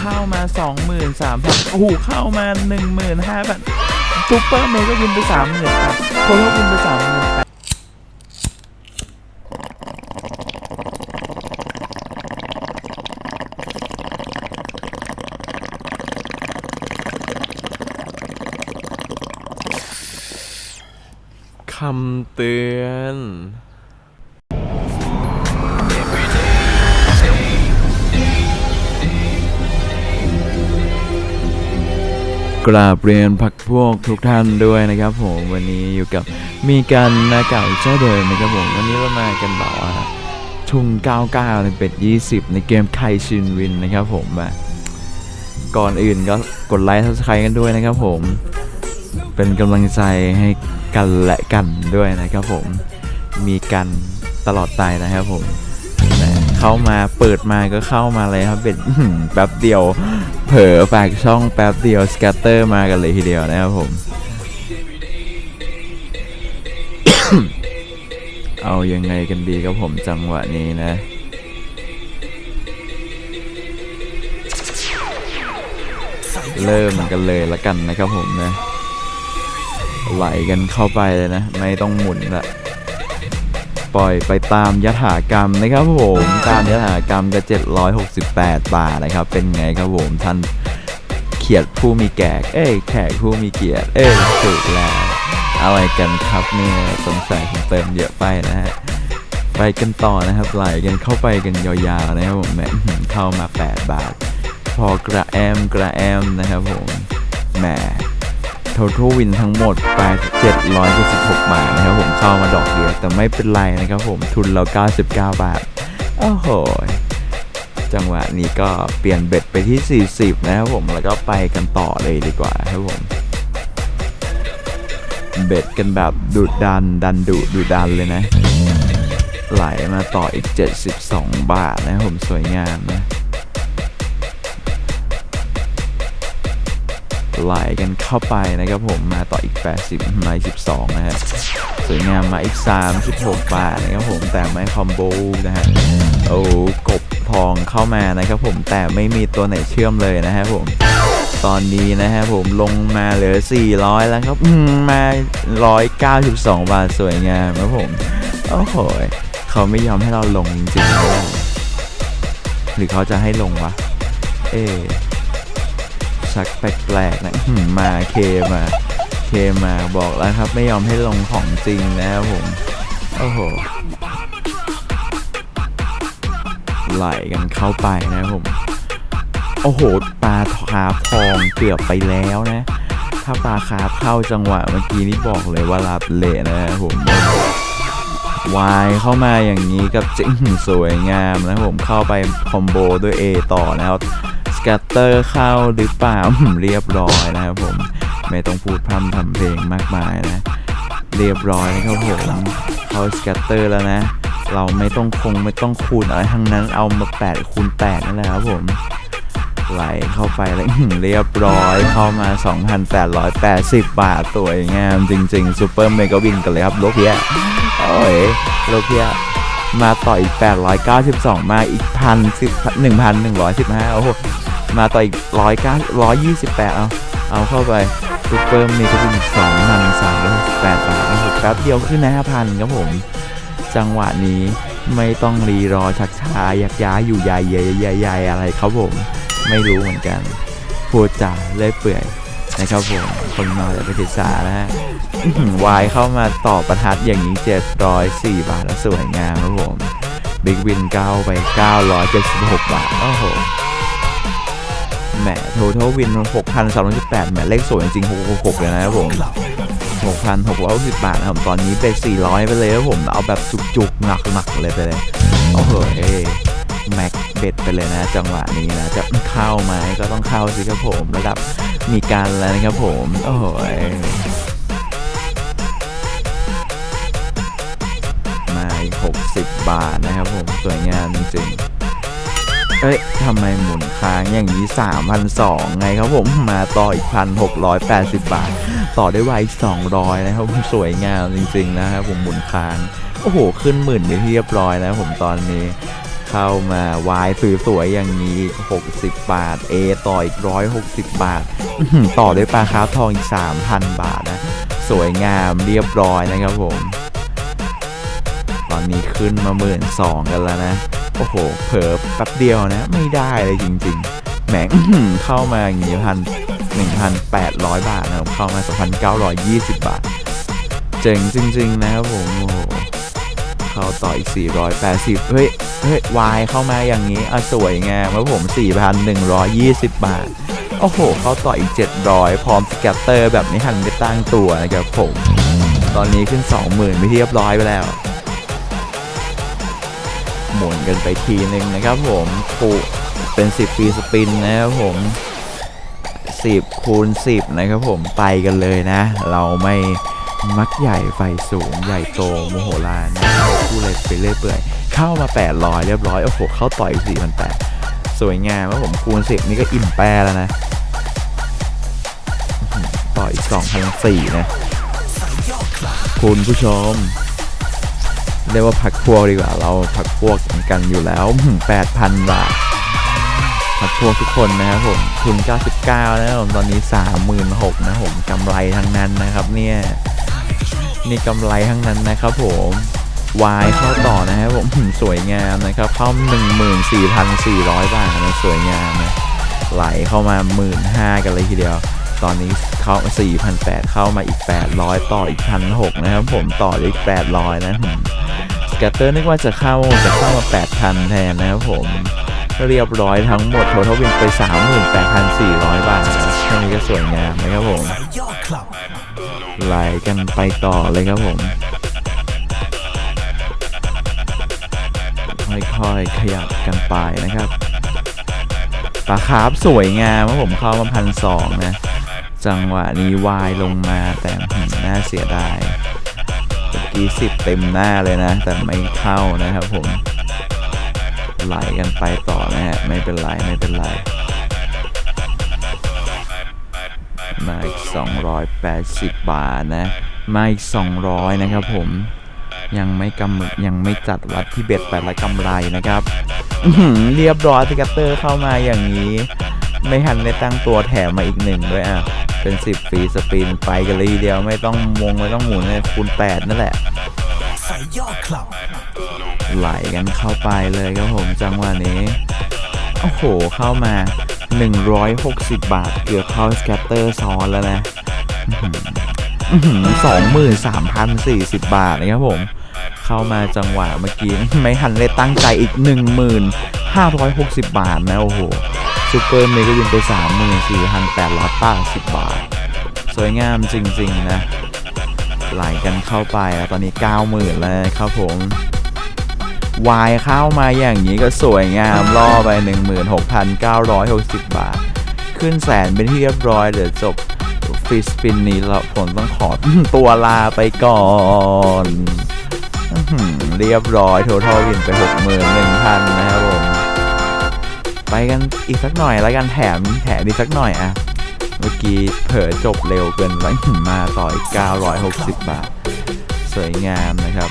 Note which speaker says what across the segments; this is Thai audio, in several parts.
Speaker 1: เข้ามา 23,000โอ้โหเข้ามา 15,000ซูเปอร์เมก็วินไป38,000ครับโทโทวินไป38,000
Speaker 2: คำเตือน
Speaker 1: กราบเรียนพักพวกทุกท่านด้วยนะครับผมวันนี้อยู่กับมีกันนาเก่าเจ้าเดิมนะครับผมวันนี้เรามากันแบบว่าทุง99ในเป็ด20 ในเกมไคชินวินนะครับผมก่อนอื่นก็กดไลค์ทักทายกันด้วยนะครับผม เป็นกำลังใจให้กันและกันด้วยนะครับผมมีกันตลอดไปนะครับผม เข้ามาเปิดมาก็เข้ามาเลยครับเป็นแป๊บเดียว เผลอฝากช่องแป๊บเดียวสแกตเตอร์มากันเลยทีเดียวนะครับผม เอายังไงกันดีครับผมจังหวะนี้นะเริ่มกันเลยละกันนะครับผมนะ ไหลกันเข้าไปเลยนะ ไม่ต้องหมุนละ ปล่อยไปตามยถากรรมนะครับผมตามยถากรรมก็768 บาทนะครับ เป็นไงครับผมท่านเขียดผู้มีแก่เอ้ยแขกผู้มีเกียรติเอ้ยถูกแล้วอะไรกันครับเนี่ยสงสัยผมเติมเยอะไปนะฮะไปกันต่อนะครับไหลกันเข้าไปกันยาวๆนะครับผมแหมเข้ามา 8 บาท พอกระแอมกระแอมนะครับผมแหม total win ทั้งหมดไป 776บาทนะครับผมเข้ามาดอกเดียว แต่ไม่เป็นไรนะครับผมทุนเรา 99 บาท โอ้โห จังหวะนี้ก็เปลี่ยนเบ็ดไปที่ 40 นะครับผมแล้วก็ไปกันต่อเลยดีกว่าครับผม เบ็ดกันแบบดุดันดันดุดุดันเลยนะ ไหลมาต่ออีก 72 บาทนะครับผมสวยงามนะ ไหลกันเข้าไปนะครับผมมาต่ออีก 80 มาอีก 12 นะฮะสวยงามมาอีก36บาทนะครับผมแต่ไม่คอมโบนะฮะโอ้กบทองเข้ามานะครับผมแต่ไม่มีตัวไหนเชื่อมเลยนะฮะผมตอนนี้นะฮะผมลงมาเหลือ 400 แล้วครับอืมมา 192 บาทสวยงามครับผมโอ้โหเขาไม่ยอมให้เราลงจริงๆหรือเขาจะให้ลงวะ เอ๊ ชักแปลกๆนะมาเคมาเคมาบอกแล้วครับไม่ยอมให้ลงของจริงนะครับผม โอ้โหไหลกันเข้าไปนะครับผม โอ้โหปลาคาร์ฟทองเกือบไปแล้วนะ ถ้าปลาคาเข้าจังหวะเมื่อกี้นี่บอกเลยว่ารับเละนะครับผมวายเข้ามาอย่างนี้กับจริงสวยงามนะครับผมเข้าไปคอมโบด้วย A ต่อนะครับ กตเตอร์เข้าหรือเปล่า เรียบร้อยนะครับผม ไม่ต้องพูดพร่ำทำเพลงมากมายนะ เรียบร้อยนะครับผมเข้าสแกตเตอร์แล้วนะ เราไม่ต้องคงไม่ต้องคูณอะไรทั้งนั้นเอามา8คูณ8นั่นแหละครับผมไหลเข้าไปแล้วเรียบร้อยเข้ามา 2,880 บาทสวยงามจริงๆซูเปอร์เมกาวินกันเลยครับโลเพียโอ้ยโลเพียมาต่ออีก 892 มาอีกพันสิบหนึ่งพันหนึ่งร้อยสิบห้าโอ้โห มาต่ออีกร้อยเก้าร้อยยี่สิบแปดเอา เอาเข้าไปซูเปอร์เมกาวินสองพันสามร้อยหกสิบแปดบาทโอ้โหแป๊บเดียวขึ้นนะห้าพันครับผม จังหวะนี้ไม่ต้องรีรอชักช้ายักย้ายอยู่ใหญ่ใหญ่ใหญ่ใหญ่อะไรครับผม ไม่รู้เหมือนกันพูดจาเล่อยเปื่อยนะครับผมคนเมาแต่ไปศึกษานะฮะอื้อหือวายเข้ามาต่อประทัดอย่างนี้ 704 บาทแล้วสวยงามครับผม บิ๊กวินเก้าไป 976 บาท โอ้โห แหมโทท l วิน6,318แหมเลขสวยจริงๆ666เลยนะครับผม6,660บาทนะครับตอนนี้ไป400 ไปเลยครับผมเอาแบบจุกๆหนักๆเลยไปเลยโอ้โหเอ้แม็กเบ็ดไปเลยนะ จังหวะนี้นะจะเข้าไหมก็ต้องเข้าสิครับผมระดับมีการแล้วนะครับผมโอ้โหมา60 บาทนะครับผมสวยงามจริงๆ เอ้ยทำไมหมุนค้างอย่างนี้ 3,200 ไงครับผมมาต่ออีก 1,680 บาท ต่อได้ไวอีก 200 นะครับผมสวยงามจริงๆนะครับผมหมุนค้าง โอ้โห ขึ้นหมื่นไปเรียบร้อยแล้วผมตอนนี้เข้ามาวายสวยๆอย่างนี้ 60 บาท A ต่ออีก 160 บาท ต่อด้วยปลาคาร์ฟทองอีก 3,000 บาทนะ สวยงามเรียบร้อยนะครับผม ตอนนี้ขึ้นมาหมื่นสองกันแล้วนะ โอ้โห เผลอแป๊บเดียวนะ ไม่ได้เลยจริง ๆ แหมเข้ามาอย่างนี้พัน1,800บาทนะครับเข้ามา2,920บบาท เจ๋งจริง ๆ นะครับผมโอ้โหเข้าต่ออีก480เฮ้ยเฮ้ยวายเข้ามาอย่างนี้อะสวยงามครับผม4,120บบาทโอ้โห เข้าต่ออีก 700 พร้อมสแกตเตอร์แบบนี้หันไม่ตั้งตัวนะครับผม ตอนนี้ขึ้น 20,000 ไม่เรียบร้อยไปแล้ว หมุนกันไปทีหนึ่งนะครับผมปูเป็น 10 ปีสปินนะครับผม 10 คูณ 10 นะครับผมไปกันเลยนะ เราไม่มักใหญ่ไฟสูงใหญ่โตโมโหลานพูดเลยไปเรื่อยเปื่อยเข้ามา 800 เรียบร้อย โอ้โห เข้าต่อย4,800สวยงามครับผมคูณ 10 นี่ก็อิ่มแปรแล้วนะอื้อหือต่ออีก2,004นะ คุณผู้ชม เรียกว่าพักพวกดีกว่าเราพักพวกกันอยู่แล้วแปดพันบาทพักพวกทุกคนนะครับผมทุน 99 นะครับผมตอนนี้ 36,000นะผมกำไรทั้งนั้นนะครับเนี่ยนี่กำไรทั้งนั้นนะครับผมวายเข้าต่อนะครับผมสวยงามนะครับเข้า 14,400 บาทนะสวยงามนะไหลเข้ามา 15,000กันเลยทีเดียว ตอนนี้เข้า4,800 เข้ามาอีก 800 ต่ออีก 1,600 นะครับผมต่ออีก 800 นะสแกตเตอร์นึกว่าจะเข้าจะเข้ามา 8,000 แทนนะครับผมเรียบร้อยทั้งหมดโททวินไป 38,400 บาทแค่นี้ก็สวยงามนะครับผม
Speaker 2: ยอดคลับ
Speaker 1: ไหลกันไปต่อเลยครับผมค่อยๆขยับกันไปนะครับปลาคาร์ฟสวยงามครับผมเข้ามาพันสองนะ จังหวะนี้วายลงมาแต่หืมน่าเสียดายเมื่อกี้สิบเต็มหน้าเลยนะ แต่ไม่เข้านะครับผม ไหลกันไปต่อนะฮะไม่เป็นไรไม่เป็นไรมาอีก 280 บาทนะ มาอีก 200 นะครับผม ยังไม่กำยังไม่จัดวัดที่เบ็ดไปละกำไรนะครับ เรียบร้อยสกัตเตอร์เข้ามาอย่างนี้ ไม่ทันได้ตั้งตัวแถมมาอีกหนึ่งด้วยอะ เป็น10ฟรีสปินไปกันเลยทีเดียวไม่ต้องวงไม่ต้องหมุนเลยคูณ8นั่นแหละ
Speaker 2: ใส่ยอดคลับ
Speaker 1: ไหลกันเข้าไปเลยครับผมจังหวะนี้ โอ้โหเข้ามา 160 บาท เกือบเข้าสแกตเตอร์ซ้อนแล้วนะสองหมื่นสามพันสี่สิบบาทนะครับผม เข้ามาจังหวะเมื่อกี้ ไม่ทันเลยตั้งใจอีก1,560บาทนะ โอ้โห ซูเปอร์เมกะวินไป 34,880 บาท สวยงามจริง ๆ นะ ไหลกันเข้าไปตอนนี้ 90,000 แล้วครับผมวายเข้ามาอย่างนี้ก็สวยงามล่อไป 16,960 บาท ขึ้นแสนเป็นที่เรียบร้อยเดี๋ยวจบฟรีสปินนี้เราผมต้องขอตัวลาไปก่อนเรียบร้อยโททอวินไป 61,000 นะครับผม ไปกันอีกสักหน่อยแล้วกันแถมแถมอีกสักหน่อยอะเมื่อกี้เผลอจบเร็วเกินไปมาต่ออีก 960 บาท สวยงามนะครับ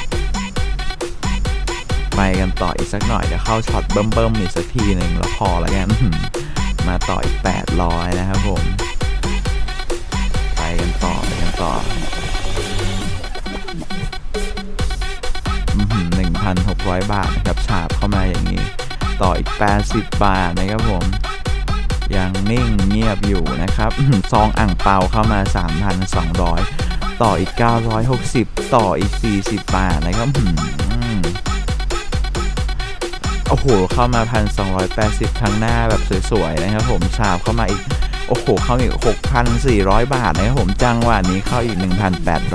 Speaker 1: ไปกันต่ออีกสักหน่อยเดี๋ยวเข้าช็อตเบิ่มๆอีกสักทีหนึ่งแล้วพอแล้วกันมาต่ออีก 800 นะครับผม ไปกันต่อไปกันต่อหนึ่งพันหกร้อยบาทนะครับฉาบเข้ามาอย่างนี้ ต่ออีก 80 บาทนะครับผม ยังนิ่งเงียบอยู่นะครับซองอ่างเปาเข้ามา 3,200 ต่ออีก 960 ต่ออีก 40 บาทนะครับอืมโอ้โห เข้ามาพันสองข้างหน้าแบบสวยๆนะครับผมฉาบเข้ามาอีก โอ้โห เข้าอีก 6,400 บาทนะครับผมจังหวะนี้เข้าอีก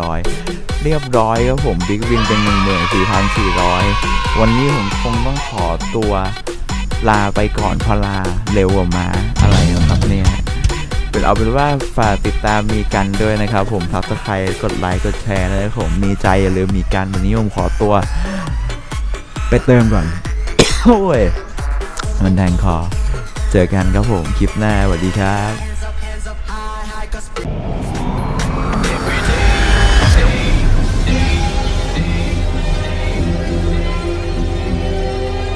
Speaker 1: 1,800เรียบร้อยครับผมบิ๊กวินเป็น 14,400 วันนี้ผมคงต้องขอตัว ลาไปก่อนพอลาเร็วกว่ามาอะไรนะครับเนี่ยเป็นเอาเป็นว่าฝากติดตามมีกันด้วยนะครับ ผมทักทายกดไลค์กดแชร์นะครับผมมีใจอย่าลืมมีกันวันนี้ผมขอตัว ไปเติมก่อนโอ้ยมันแทงคอ เจอกันครับผมคลิปหน้าสวัสดีครับ